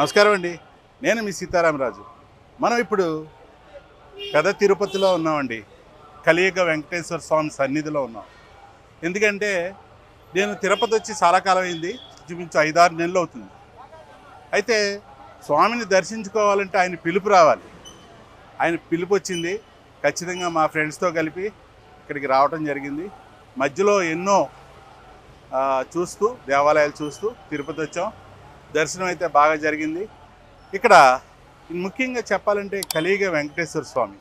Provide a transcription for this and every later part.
నమస్కారం అండి. నేను మీ సీతారామరాజు. మనం ఇప్పుడు కథ తిరుపతిలో ఉన్నామండి. కలియుగ వెంకటేశ్వర స్వామి సన్నిధిలో ఉన్నాం. ఎందుకంటే నేను తిరుపతి వచ్చి చాలా కాలం అయింది. చూపించు ఐదారు నెలలు అవుతుంది. అయితే స్వామిని దర్శించుకోవాలంటే ఆయన పిలుపు రావాలి. ఆయన పిలుపు వచ్చింది. ఖచ్చితంగా మా ఫ్రెండ్స్తో కలిపి ఇక్కడికి రావటం జరిగింది. మధ్యలో ఎన్నో చూస్తూ దేవాలయాలు చూస్తూ తిరుపతి వచ్చాం. దర్శనం అయితే బాగా జరిగింది. ఇక్కడ ముఖ్యంగా చెప్పాలంటే కలియుగ వెంకటేశ్వర స్వామి.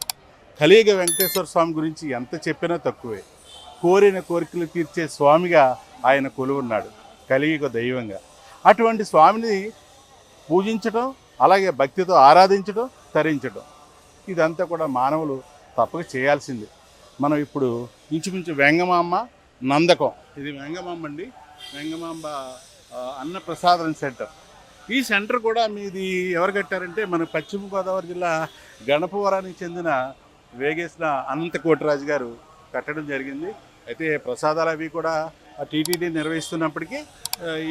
కలియుగ వెంకటేశ్వర స్వామి గురించి ఎంత చెప్పినా తక్కువే. కోరిన కోరికలు తీర్చే స్వామిగా ఆయన కొలువున్నాడు కలియుగ దైవంగా. అటువంటి స్వామిని పూజించడం అలాగే భక్తితో ఆరాధించడం తరించడం ఇదంతా కూడా మానవులు తప్పక చేయాల్సింది. మనం ఇప్పుడు ఇంచుమించు వెంగమాంబ నందకం. ఇది వెంగమాంబ అండి. వెంగమాంబ అన్నప్రసాదం అన్న ప్రసాదం సెంటర్. ఈ సెంటర్ కూడా మీది ఎవరు కట్టారంటే మన పశ్చిమ గోదావరి జిల్లా గణపవరానికి చెందిన వేగేసిన అనంత కోటిరాజు గారు కట్టడం జరిగింది. అయితే ప్రసాదాలు అవి కూడా ఆ టీటీడీ నిర్వహిస్తున్నప్పటికీ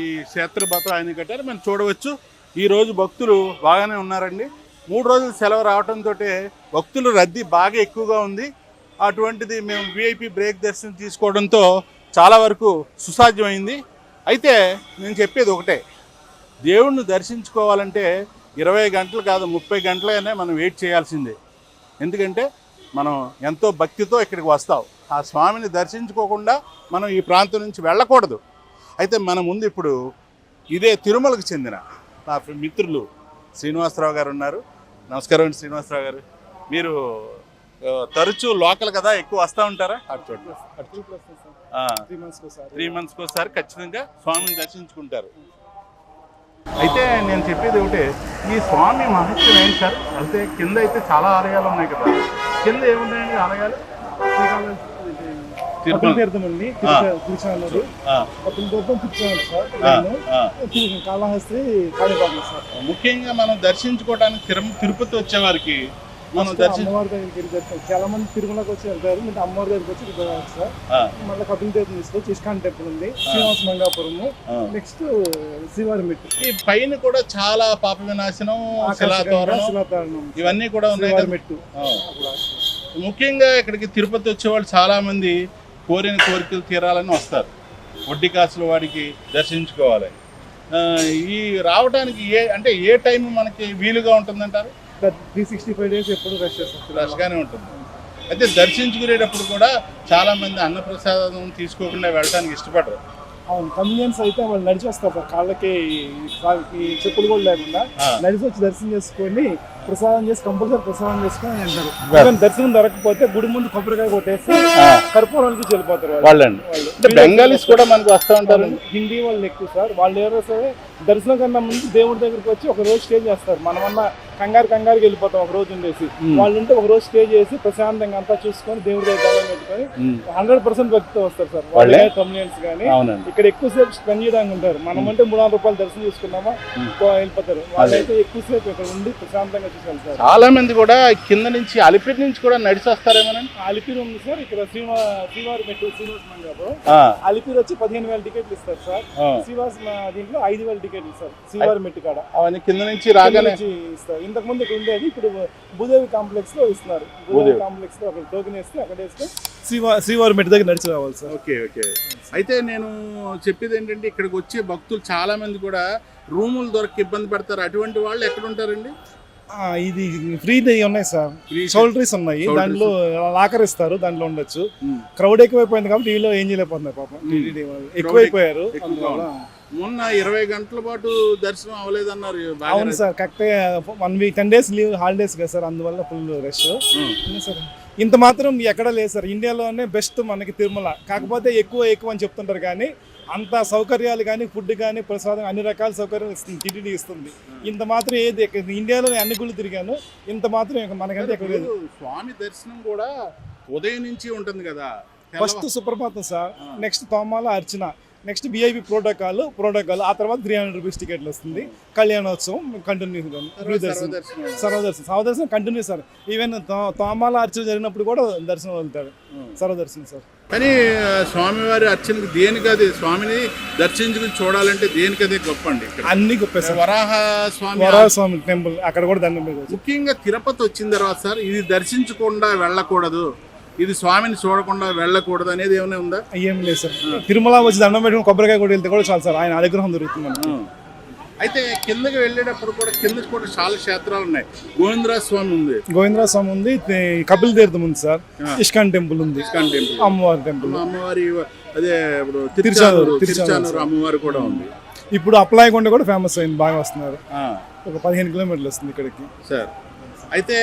ఈ క్షేత్రబతం ఆయన కట్టారు. మనం చూడవచ్చు ఈరోజు భక్తులు బాగానే ఉన్నారండి. మూడు రోజులు సెలవు రావడంతో భక్తులు రద్దీ బాగా ఎక్కువగా ఉంది. అటువంటిది మేము విఐపి బ్రేక్ దర్శనం తీసుకోవడంతో చాలా వరకు సుసాధ్యమైంది. అయితే నేను చెప్పేది ఒకటే. దేవుణ్ణి దర్శించుకోవాలంటే ఇరవై గంటలు కాదు ముప్పై గంటలైనా మనం వెయిట్ చేయాల్సిందే. ఎందుకంటే మనం ఎంతో భక్తితో ఇక్కడికి వస్తాం. ఆ స్వామిని దర్శించుకోకుండా మనం ఈ ప్రాంతం నుంచి వెళ్ళకూడదు. అయితే మన ముందు ఇప్పుడు ఇదే తిరుమలకు చెందిన నా మిత్రులు శ్రీనివాసరావు గారు ఉన్నారు. నమస్కారం అండి శ్రీనివాసరావు గారు. మీరు తరచూ లోకల్ కదా ఎక్కువ వస్తూ ఉంటారా? అటు చూడండి అటు చూడండి. ఆ, త్రీ మంత్స్కి ఒకసారి ఖచ్చితంగా స్వామిని దర్శించుకుంటారు. అయితే నేను చెప్పేది ఒకటే ఈ స్వామి మహత్యం ఏంటి సార్? అంటే కింద అయితే చాలా ఆలయాలు ఉన్నాయి కదా. కింద ఏమున్నాయండి ఆలయాలు? కాళహస్తి ముఖ్యంగా మనం దర్శించుకోవడానికి తిరుపతి వచ్చేవారికి మనం ఫస్ట్ దర్శించు అమ్మవారి దగ్గరికి వెళ్ళి దర్శనం. చాలా మంది తిరుమలకి వచ్చి వెళ్తారు. మీరు అమ్మవారి దగ్గరికి వచ్చి సార్ మళ్ళీ కపిల తీసుకొచ్చి ఇస్కాన్ టెంపుల్ ఉంది శ్రీనివాస మంగాపురము. నెక్స్ట్ ఈ పైన కూడా చాలా పాప వినాశనం శిలాతోరణం ఇవన్నీ కూడా ఉన్నాయి మెట్టు. ముఖ్యంగా ఇక్కడికి తిరుపతి వచ్చేవాళ్ళు చాలా మంది కోరిన కోరికలు తీరాలని వస్తారు. వడ్డీ కాసుల వాడికి దర్శించుకోవాలి. ఈ రావడానికి ఏ అంటే ఏ టైం మనకి వీలుగా ఉంటుందంటారు? త్రీ సిక్స్టీ ఫైవ్ డేస్ ఎప్పుడు రష్ చేస్తారు రష్గానే ఉంటుంది. అయితే దర్శించుకునేటప్పుడు కూడా చాలా మంది అన్నప్రసాదం తీసుకోకుండా వెళ్ళడానికి ఇష్టపడరు. అవును కన్వీనియన్స్ అయితే వాళ్ళు నడిచి వస్తారు సార్ కాళ్ళకి చెప్పులు కూడా లేకుండా. నడిచి వచ్చి దర్శనం చేసుకొని ప్రసాదం చేసి కంపల్సరీ ప్రసాదం చేసుకొని వెళ్తారు దర్శనం దొరకకపోతే గుడి ముందు కొబ్బరికాయ కొట్టేసి ఆ. కర్పూరానికి వెళ్ళిపోతారు వాళ్ళు. వాళ్ళండి. వాళ్ళు. అంటే బెంగాలీస్ కూడా మనకు వస్తూ ఉంటారు. హిందీ వాళ్ళు ఎక్కువ సార్. వాళ్ళు ఎవరో సరే దర్శనం కన్నా ముందు దేవుడి దగ్గరికి వచ్చి ఒక రోజు స్టే చేస్తారు. మనమన్నా కంగారు కంగారుకి వెళ్ళిపోతాం ఒక రోజు ఉండేసి. వాళ్ళు ఉంటే ఒక రోజు స్టే చేసి ప్రశాంతంగా అంతా చూసుకొని దేవుడి దగ్గర పెట్టుకొని హండ్రెడ్ పర్సెంట్ భక్తితో వస్తారు సార్. వాళ్ళే? కమ్యూనియన్స్ కానీ ఇక్కడ ఎక్కువసేపు స్పెండ్ చేయడానికి ఉంటారు. మనం అంటే మూడు వందల రూపాయలు దర్శనం చేసుకున్నామా? వెళ్ళిపోతారు. వాళ్ళైతే ఎక్కువసేపు ఇక్కడ ఉండి ప్రశాంతంగా చాలా మంది కూడా కింద నుంచి అలిపిరి నుంచి కూడా నడిచి వస్తారేమోనండి అలిపిరి ఉంది సార్. ఇక్కడ శ్రీవా శ్రీవారి మెట్టు శ్రీనివాస అలిపిరి వచ్చి పదిహేను వేల టికెట్లు ఇస్తారు సార్. శ్రీవాస దీంట్లో ఐదు వేల టికెట్లు ఇస్తారు. శ్రీవారి మెట్టు కాడ. అవన్నీ కింద నుంచి రాగానే నుంచి ఇస్తారు. ఇంతకు ముందు ఇక్కడ ఉండేది ఇప్పుడు భూదేవి కాంప్లెక్స్లో ఇస్తున్నారు. భూదేవి. కాంప్లెక్స్లో అక్కడ టోకెన్ వేస్తే అక్కడ వేస్తే శ్రీవా శ్రీవారి మెట్టు దగ్గర నడిచి రావాలి సార్. Okay okay. అయితే నేను చెప్పేది ఏంటంటే ఇక్కడికి వచ్చే భక్తులు చాలా మంది కూడా రూములు దొరక ఇబ్బంది పడతారు. అటువంటి వాళ్ళు ఎక్కడ ఉంటారండి? ఇది ఫ్రీ ఉన్నాయి సార్. షోల్డరీస్ ఉన్నాయి. దాంట్లో లాకర్ ఇస్తారు దాంట్లో ఉండొచ్చు. క్రౌడ్ ఎక్కువైపోయింది కాబట్టి వీళ్ళు ఏం చేయలేకపోతున్నారు పాపం. Hmm. ఎక్కువైపోయారు. మొన్న ఇరవై గంటల పాటు దర్శనం అవ్వలేదన్నారు బాగా అవును సార్ కరెక్ట్గా one week ten days leave holidays కదా సార్ అందువల్ల ఫుల్ రష్ ఉమ్. సార్? ఇంత మాత్రం ఎక్కడ లేదు సార్. ఇండియాలోనే బెస్ట్ మనకి తిరుమల. కాకపోతే ఎక్కువ ఎక్కువ అని చెప్తుంటారు కానీ అంత సౌకర్యాలు కానీ ఫుడ్ కానీ ప్రసాదం అన్ని రకాల సౌకర్యాలు ఇస్తుంది టీటీడీ ఇస్తుంది. ఇంత మాత్రం ఏది ఇండియాలో నేను అన్ని గుళ్ళు తిరిగాను ఇంత మాత్రం మనకంటే ఎక్కడ లేదు. స్వామి దర్శనం కూడా ఉదయం నుంచి ఉంటుంది కదా ఫస్ట్ సుప్రభాతం సార్ నెక్స్ట్ తోమాల అర్చన. నెక్స్ట్ విఐపి ప్రోటోకాల్ ప్రోటోకాల్ ఆ తర్వాత త్రీ హండ్రెడ్ రూపీస్ టికెట్లు వస్తుంది. కళ్యాణోత్సవం కంటిన్యూ తర్వాత సర్వదర్శనం. సర్వదర్శనం. Continue sir. ఈవెన్ తోమాల అర్చన జరిగినప్పుడు కూడా దర్శనం వెళ్తాడు. సర్వదర్శనం సార్. కానీ స్వామివారి అర్చనకి దేనికది స్వామిని దర్శించుకుని చూడాలంటే దేనికదే గొప్ప అండి అన్ని గొప్ప సార్. వరాహ స్వామి వరాహస్వామి టెంపుల్ అక్కడ కూడా దండం ముఖ్యంగా తిరుపతి వచ్చిన తర్వాత సార్ ఇది దర్శించకుండా వెళ్ళకూడదు. ఇది స్వామిని చూడకుండా వెళ్ళకూడదు అనేది ఏమైనా ఉందా? ఏం లేదు సార్. తిరుమల వచ్చి దండం పెట్టుకుని కొబ్బరికాయ కూడా వెళ్తే కూడా చాలు సార్. ఆయన అనుగ్రహం దొరుకుతుంది అయితే కిందకి వెళ్ళేటప్పుడు కూడా కిందకి కూడా చాలా క్షేత్రాలు ఉన్నాయి. గోవిందరాజ స్వామి ఉంది. గోవిందరా స్వామి ఉంది కపిల్ తీర్థం ఉంది సార్. ఇస్కాన్ టెంపుల్ ఉంది. ఇస్కాన్ టెంపుల్. అమ్మవారి టెంపుల్. అమ్మవారి అదే ఇప్పుడు తిరుచానూరు, తిరుచానూరు అమ్మవారు కూడా ఉంది. ఇప్పుడు అప్లై కొండ కూడా ఫేమస్ అయింది బాగా వస్తున్నారు. ఒక పదిహేను కిలోమీటర్లు వస్తుంది ఇక్కడికి. సార్. అయితే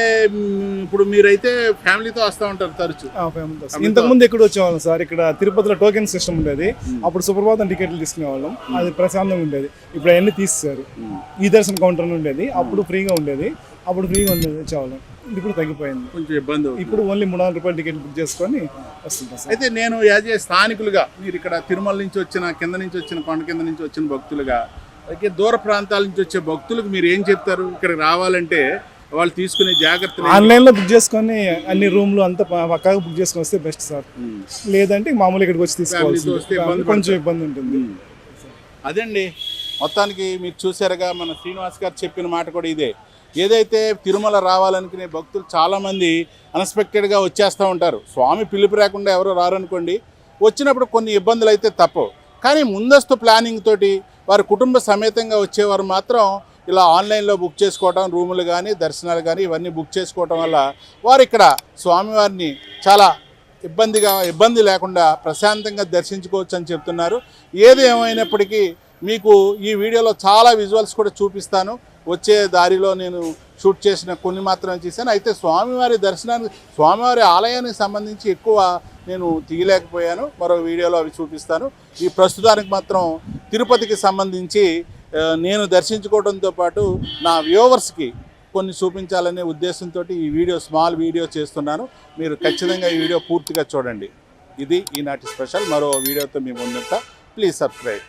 ఇప్పుడు మీరైతే ఫ్యామిలీతో వస్తూ ఉంటారు తరచు. ఇంతకు ముందు ఎక్కడ వచ్చేవాళ్ళం సార్? ఇక్కడ తిరుపతిలో టోకెన్ సిస్టమ్ ఉండేది. అప్పుడు సుప్రభాతం టికెట్లు తీసుకునేవాళ్ళం. అది ప్రశాంతంగా ఉండేది. ఇప్పుడు అవన్నీ తీసేశారు. ఈ దర్శన కౌంటర్ ఉండేది. అప్పుడు ఫ్రీగా ఉండేది. అప్పుడు ఫ్రీగా ఉండేది వచ్చేవాళ్ళం. ఇప్పుడు తగ్గిపోయింది. కొంచెం ఇబ్బంది. ఇప్పుడు ఓన్లీ మూడు వందల రూపాయలు టికెట్ బుక్ చేసుకొని వస్తుంటాం సార్. అయితే నేను యాజ్ ఏ స్థానికులుగా మీరు ఇక్కడ తిరుమల నుంచి వచ్చిన కింద నుంచి వచ్చిన కొండ కింద నుంచి వచ్చిన భక్తులుగా అలాగే దూర ప్రాంతాల నుంచి వచ్చే భక్తులకు మీరు ఏం చెప్తారు? ఇక్కడికి రావాలంటే వాళ్ళు తీసుకునే జాగ్రత్తలు ఏంటి? ఆన్లైన్లో బుక్ చేసుకొని అన్ని రూమ్లు అంతా పక్కాగా బుక్ చేసుకొని వస్తే బెస్ట్ సార్. లేదంటే మామూలు ఇక్కడికి వచ్చి Family తో వస్తే ఇబ్బంది తీసుకోవాల్సింది కొంచెం ఇబ్బంది ఉంటుంది. అదండి. మొత్తానికి మీరు చూసారుగా మన శ్రీనివాస్ గారు చెప్పిన మాట కూడా ఇదే. ఏదైతే తిరుమల రావాలనుకునే భక్తులు చాలామంది అన్ఎక్స్పెక్టెడ్గా వచ్చేస్తూ ఉంటారు. స్వామి పిలుపు రాకుండా ఎవరు రారనుకోండి వచ్చినప్పుడు కొన్ని ఇబ్బందులు అయితే తప్పవు. కానీ ముందస్తు ప్లానింగ్ తోటి వారి కుటుంబ సమేతంగా వచ్చేవారు మాత్రం ఇలా ఆన్లైన్లో బుక్ చేసుకోవడం రూములు కానీ దర్శనాలు కానీ ఇవన్నీ బుక్ చేసుకోవడం వల్ల వారు ఇక్కడ స్వామివారిని చాలా ఇబ్బందిగా ఇబ్బంది లేకుండా ప్రశాంతంగా దర్శించుకోవచ్చు అని చెప్తున్నారు. ఏది ఏమైనప్పటికీ మీకు ఈ వీడియోలో చాలా విజువల్స్ కూడా చూపిస్తాను. వచ్చే దారిలో నేను షూట్ చేసిన కొన్ని మాత్రమే చేశాను. అయితే స్వామివారి దర్శనానికి స్వామివారి ఆలయానికి సంబంధించి ఎక్కువ నేను తీయలేకపోయాను. మరో వీడియోలో అవి చూపిస్తాను. ఈ ప్రస్తుతానికి మాత్రం తిరుపతికి సంబంధించి నేను దర్శించుకోవడంతో పాటు నా వ్యూవర్స్కి కొన్ని చూపించాలనే ఉద్దేశంతో ఈ వీడియో స్మాల్ వీడియో చేస్తున్నాను. మీరు ఖచ్చితంగా ఈ వీడియో పూర్తిగా చూడండి. ఇది ఈనాటి స్పెషల్. మరో వీడియోతో మీ ముందుంటా. Please subscribe.